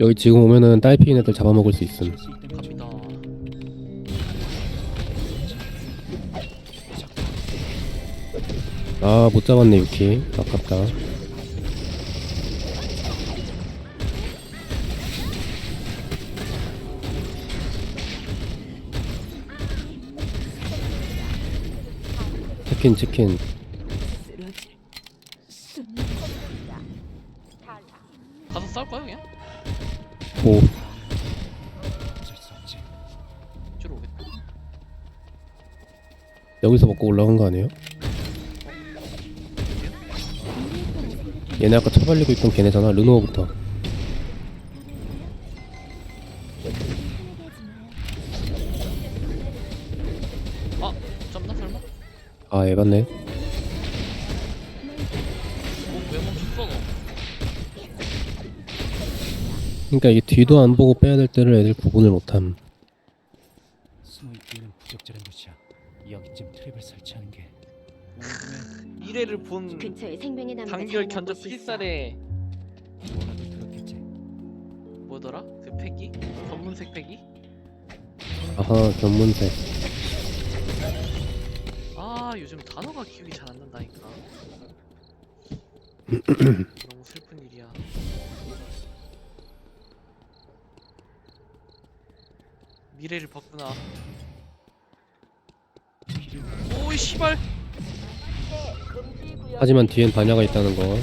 여기 지금 오면은 딸피인 애들 잡아먹을 수 있음. 갑니다. 아 못 잡았네 유키. 아깝다. 치킨 치킨 여기서 먹고 올라간 거 아니에요? 얘네 아까 처발리고 있던 걔네잖아 르노어부터 아 잡나 설마? 아 에반네 멈췄어 너? 그러니까 이게 뒤도 안 보고 빼야 될 때를 애들 구분을 못함 자라나고 견적. 필살에 뭐라도 들었겠지. 뭐더라? 그 패기? 검문색 패기? 아하 견문색 아 요즘 단어가 기억이 잘 안 난다니까. 너무 슬픈 일이야. 미래를 봤구나. 오이 씨발. 하지만 뒤엔 반야가 있다는 거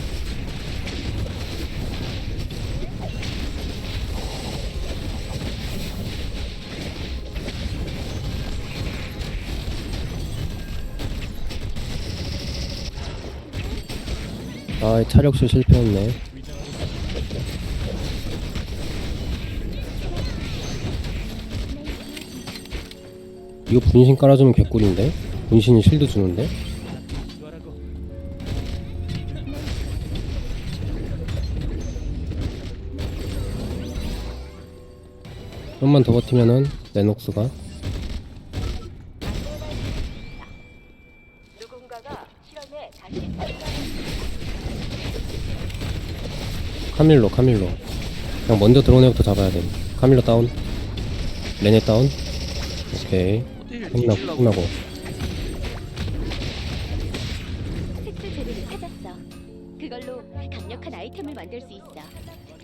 아, 차력실 실패했네. 이거 분신 깔아주면 개꿀인데? 분신이 실드 주는데? 좀만 더 버티면은 레녹스가. 카밀로 카밀로. 그냥 먼저 들어오는 애부터 잡아야 돼. 카밀로 다운. 레네 다운. 오케이. 끝나고? 끝나고. 특수 재료를 찾았어. 그걸로 강력한 아이템을 만들 수 있어.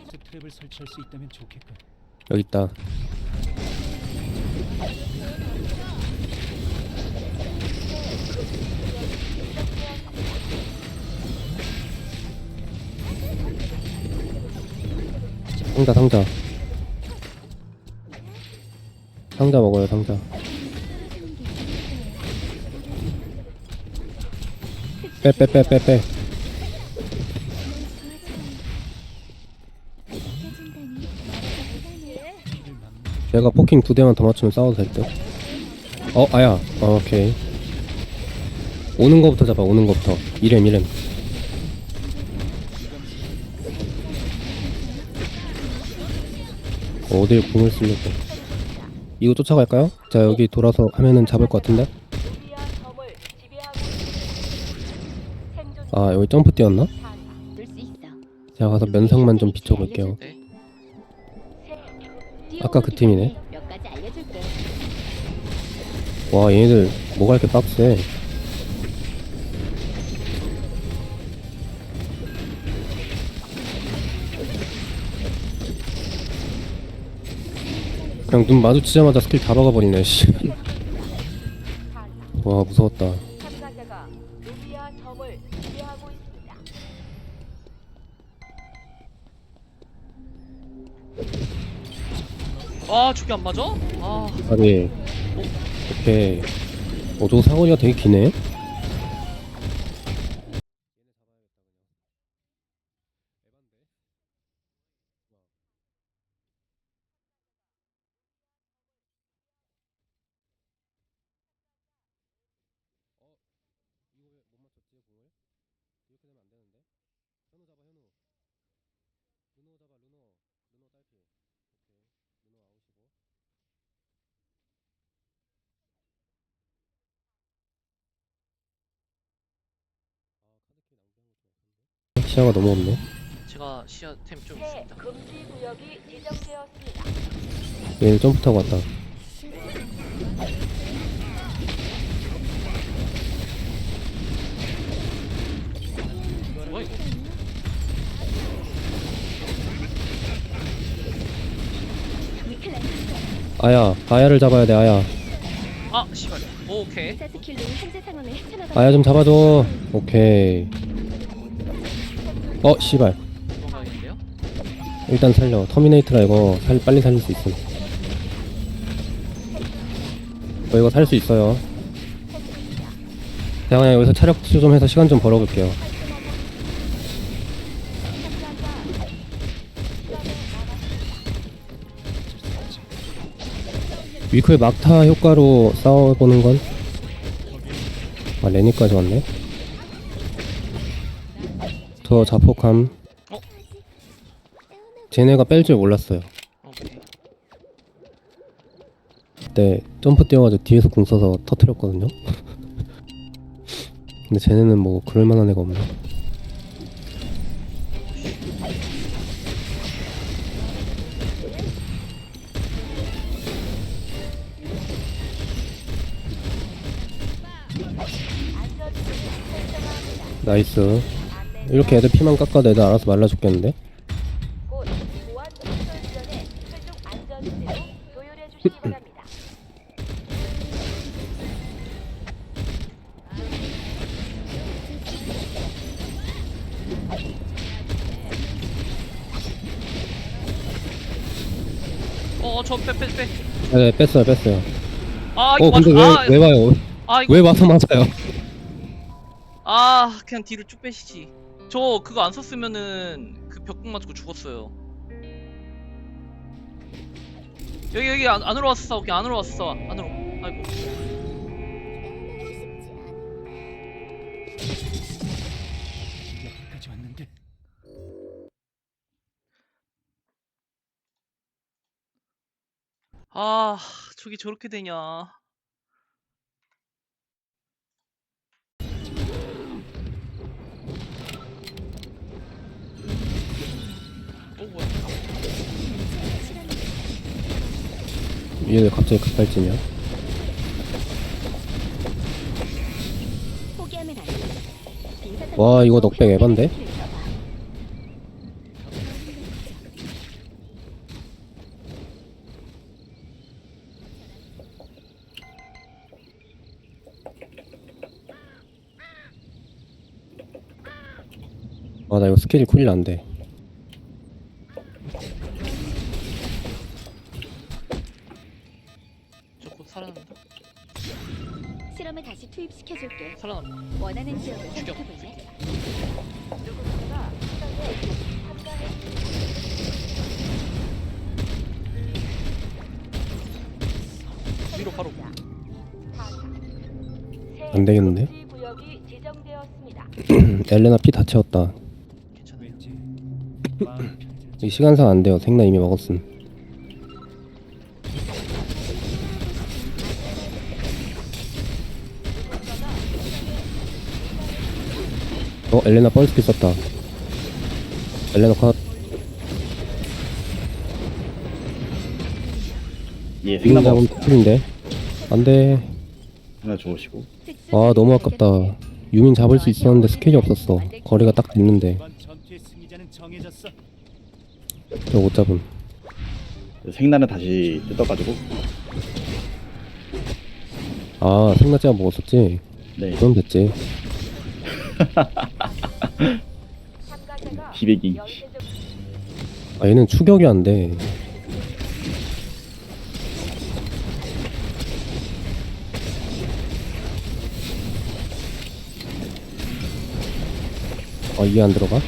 스 트랩을 설치할 수 있다면 좋겠군. 여기 있다 상자 상자 상자 먹어요 상자 빼빼빼 빼빼 내가 포킹 두 대만 더 맞추면 싸워도 될 듯. 어, 아야. 어, 오케이. 오는 거부터 잡아, 오는 거부터. 이렘, 이렘. 어딜 궁을 쓰려고. 이거 쫓아갈까요? 자, 여기 돌아서 하면은 잡을 것 같은데? 아, 여기 점프 뛰었나? 제가 가서 면상만 좀 비춰볼게요. 네. 아까 그 팀이네. 와, 얘네들 뭐가 이렇게 빡세. 그냥 눈 마주치자마자 스킬 다 박아버리네, 씨. 와, 무서웠다. 참가자가 루비아 섬을 지배하고 있습니다. 아 저게 안 맞아? 아 아니, 오케이. 어, 저거 사거리가 되게 기네? 시야가 너무 없네. 제가 시야 템좀 새 있습니다. 금지 구역이 지정되었습니다. 얘 점프 타고 왔다. 뭐야 이거? 위클라이트 아야, 아야를 잡아야 돼, 아야. 아 씨발. 오케이. 의사 스킬로 현재 상황을 헤쳐나가. 아야 좀 잡아줘. 오케이. 어, 씨발. 도망가겠는데요? 일단 살려. 터미네이터라 이거 살, 빨리 살릴 수 있음. 어, 이거 살 수 있어요. 제가 그냥 여기서 차력 좀 해서 시간 좀 벌어볼게요. 위크의 막타 효과로 싸워보는 건? 아, 레니까지 왔네? 저 자폭함. 어? 쟤네가 뺄 줄 몰랐어요. 오케이. 그때 점프 뛰어가지고 뒤에서 궁 써서 터트렸거든요. 근데 쟤네는 뭐 그럴 만한 애가 없네. 나이스. 이렇게 애들 피만 깎아도 애들 알아서 말라 죽겠는데? 안전지대로 조율해 주시기 바랍니다. 어저 빼 빼 빼. 네, 뺐어요, 뺐어요. 아 이거 어, 근데 맞. 왜, 왜 와요? 아 이거 왜 와서 맞아요? 아 그냥 뒤로 쭉 빼시지. 저 그거 안 썼으면은 그 벽궁 맞고 죽었어요. 여기 여기 안, 안으로 왔어. 여기 안으로 왔어. 안으로. 아이고. 여기까지 왔는데 아 저기 저렇게 되냐. 얘왜 갑자기 급발진이야? 와, 이거 넉백 에반데? 아, 나 이거 스킬이 쿨이 안 돼. 투입시켜줄게. 살아난다. 원하는 지역을 죽여. 선택해볼래? 위로 바로. 안 되겠는데? 금지 구역이 지정되었습니다. 엘레나 피 다 채웠다. 괜찮아. 이 시간상 안 돼요. 생나 이미 먹었음. 어, 엘레나 뻘스피 썼다. 엘레나 컷. 예, 지금 생나무 잡으면 터트린데. 안 돼. 하나 주우시고 아, 너무 아깝다. 유민 잡을 수 있었는데 스킬이 없었어. 거리가 딱 됐는데. 이번 전투의 승리자는 정해졌어. 저 못 잡음. 생나는 다시 뜯어가지고 아, 생나찌가 먹었었지? 네 그럼 됐지. 연쇄적 아, 얘는 추격이 안 돼. 아, 이게 안 들어가?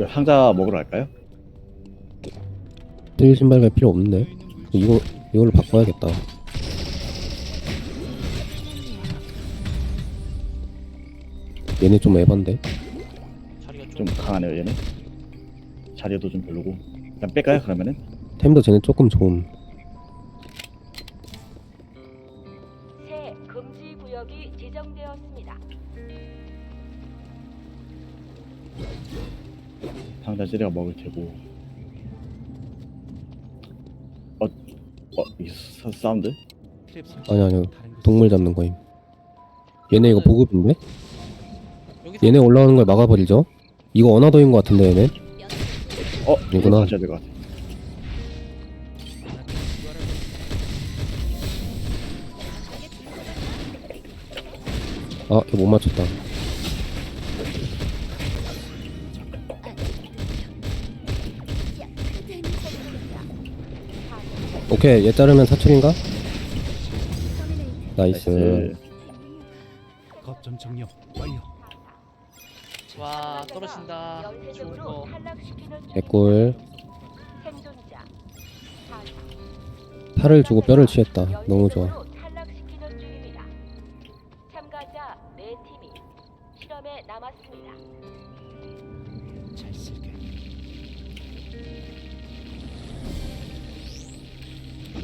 그 상자 먹으러 갈까요? 뜨길 신발 갈 필요 없네. 이거 이걸로 바꿔야겠다. 얘네 좀 에반데. 좀 강하네요 얘는 자리도 좀 별로고 그냥 뺄까요 그러면은? 템도 쟤네 조금 좋음. 찌레가 먹을 테고. 어, 어, 이 사, 사운드? 아니 곳에 동물 잡는 거임 얘네 이거 보급인데? 얘네 올라오는 걸 막아버리죠 이거 어나더인 것 같은데 얘네 어, 이구나. 가셔야 될 것 같아. 아 이거 못 맞췄다 오케이 얘 자르면 사출인가? 나이스 나이스. 거점 정령 완료. 와 떨어진다 좋은 거. 개꿀. 탈을 주고 뼈를 취했다 너무 좋아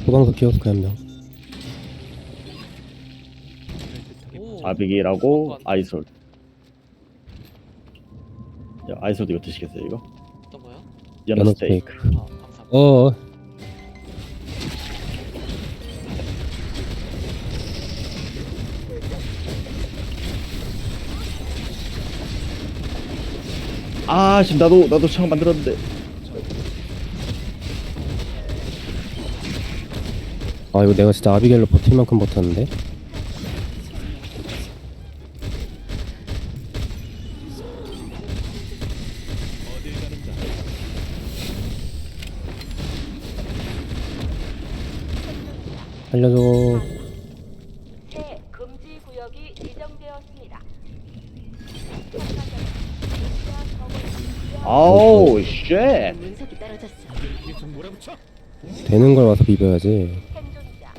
소방서 키오스크 한 명 오. 퍼져. 아비게일하고 아이솔. 야, 아이솔도 이거 드시겠어요 이거? 어떤 거요? 연어 연어 스테이크. 스테이크 아 감사합니다 어아 지금 나도 나도 처음 만들었는데. 아 이거 내가 진짜 아비게일로 버틸 만큼 버텼는데 살려줘 새 금지 구역이 지정되었습니다. 아우 쉣. 문석이 떨어졌어. 되는 걸 와서 비벼야지 생존자.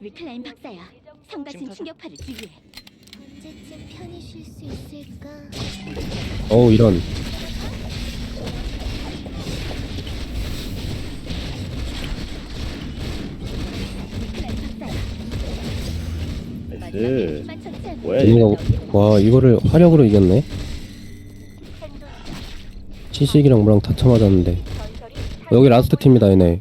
리클라인 박사야. 성가신 지금 충격파를 주의해. 언제쯤 편히 쉴 수 있을까? 어우 이런 나이스. 뭐야 이거? 얘네가 와 이거를 화력으로 이겼네. 시식이랑 뭐랑 다 쳐맞았는데 어, 여기 라스트 팀이다 얘네.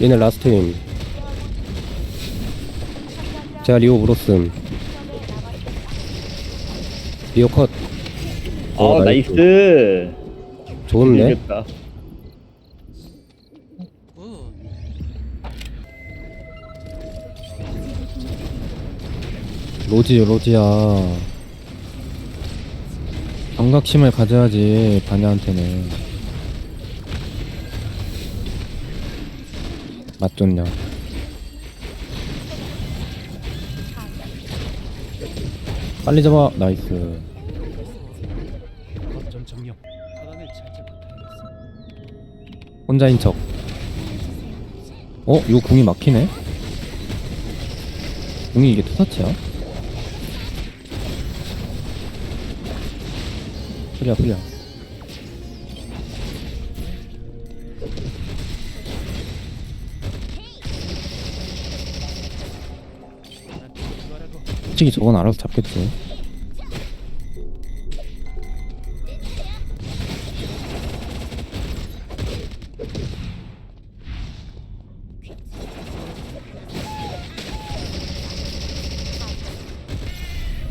얘네 라스트 팀 제가 리오 물었음 리오 컷아 어, 나이스. 좋은데? 이겼다. 로지 로지야 경각심을 가져야지 바냐한테는 맞 좋냐 빨리 잡아 나이스 거점. 혼자인 척 어? 이거 궁이 막히네? 궁이 이게 투사치야? 풀려 풀려 솔직히 저건 알아서 잡겠지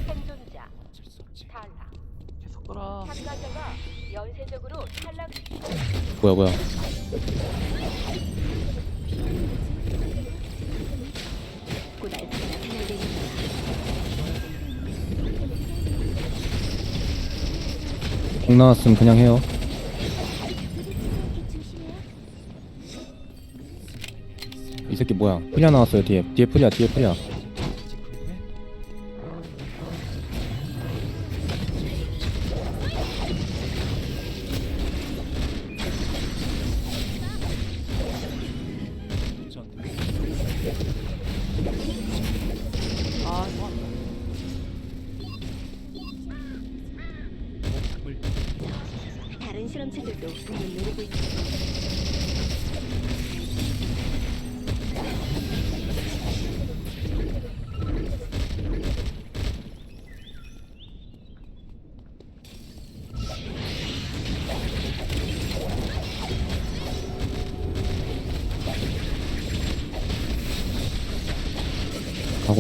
생존자. 어쩔 수 없지. 탈락. 계속 돌아 참가자가 연쇄적으로 탈락시키는 뭐야 뭐야 나왔으면 그냥 해요. 이 새끼 뭐야? 풀려 나왔어요 뒤에. 뒤에 풀이야 뒤에 풀이야 아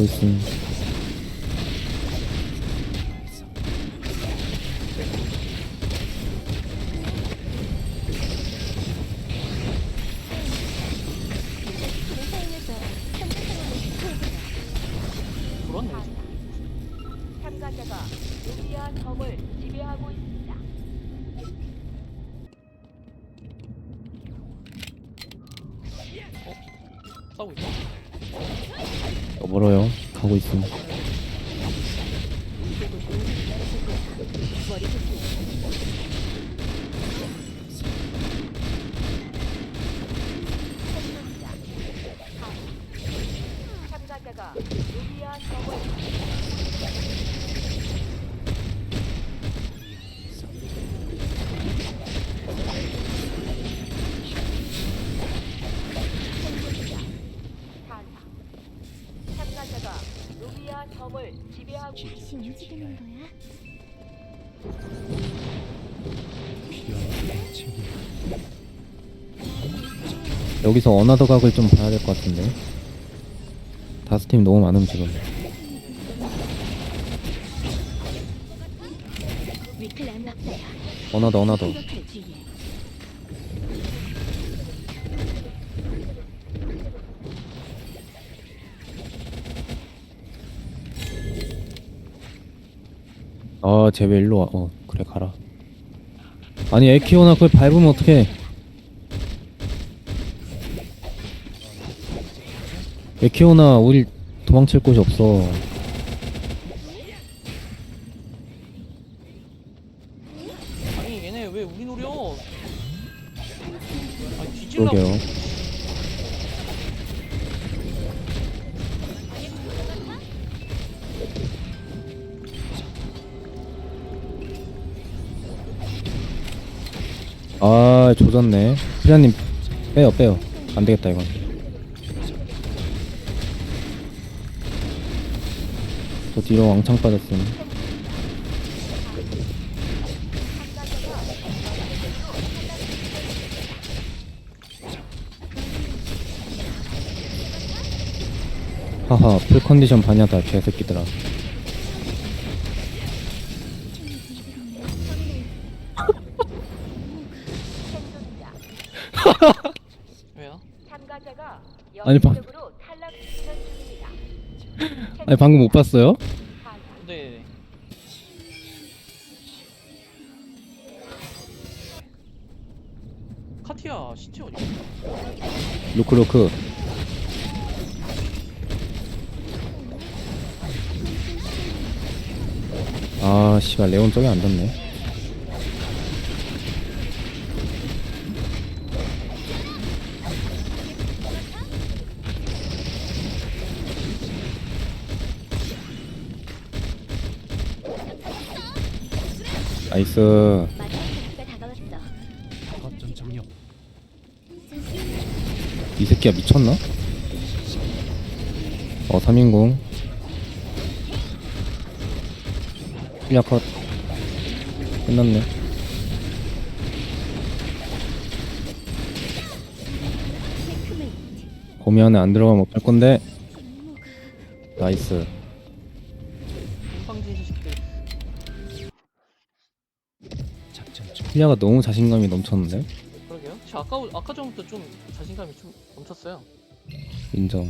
가고 있음. 참가자가 루비아 섬을 지배하고 있습니다. 싸우고 있어. 어, 멀어요. 가고. 머리 섬을 지배하고 다시 움직이는 거야? 여기서 어나더 각을 좀 봐야 될 것 같은데. 다섯 팀 너무 많음 지금. 위클란 납자야. 어나더 어나더. 생각할 주의해. 아, 쟤왜 일로 와? 어, 그래 가라. 아니 에키오나 그걸 밟으면 어떡해? 에키오나 우리 도망칠 곳이 없어. 아니 얘네 왜 우리 노려? 아니 뒤질라고. 그러게요. 아 조졌네. 피라님 빼요 빼요. 안 되겠다 이건. 저 뒤로 왕창 빠졌음. 하하 풀 컨디션 반야다 개새끼들아. 아니 방금 못 봤어요? 네. 카티야 시체 어디? 루크 루크. 아 씨발 레온 저기 안 닿네. 나이스. 이 새끼야 미쳤나? 어 3인공. 야 컷. 끝났네. 거미 안에 안 들어가면 어쩔 건데? 나이스 힐리아가 너무 자신감이 넘쳤는데 그러게요. 저 아까 아까 전부터 좀 자신감이 좀 넘쳤어요. 인정